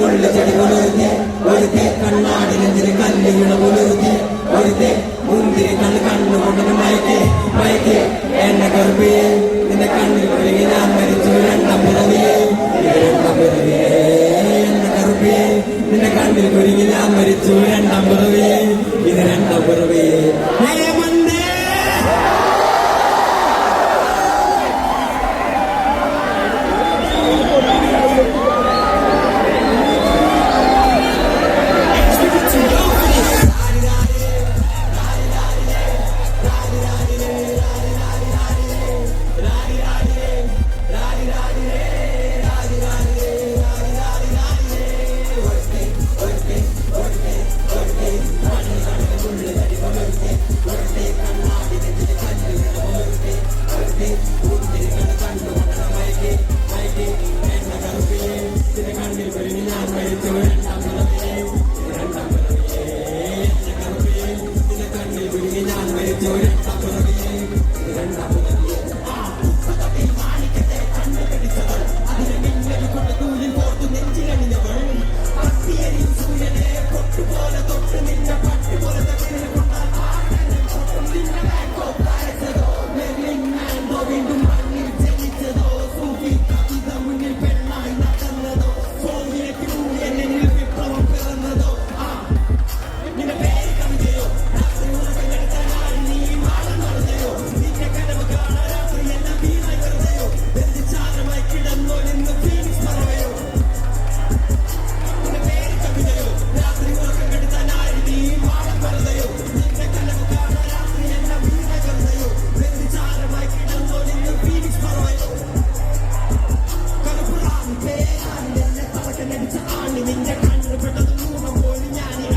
മുള്ള ചെടി പുലർത്തി ഒരുത്തെ കണ്ണാടിനെതിരെ കല്ലുകള പുലർത്തി ഒരുത്തെ മുന്തിരി കണ്ണ് കണ്ണുകൊണ്ട് മയക്കെ മയക്കെ. എണ്ണ കറുപ്പിയെ നിന്റെ കണ്ണിൽ കുടുങ്ങി ഞാൻ മരിച്ചു. രണ്ടാം പിറവിയെ രണ്ടാം പിറവിയെ. എണ്ണ കറുപ്പിയെ നിന്റെ കണ്ണിൽ കുടുങ്ങി ഞാൻ മരിച്ചു. രണ്ടാം പിറവിയെ ഇത് രണ്ടാം പിറവിയെ. നിന്റെ കണ്ണിൽ പെട്ടത് കൂടെ പോലും ഞാൻ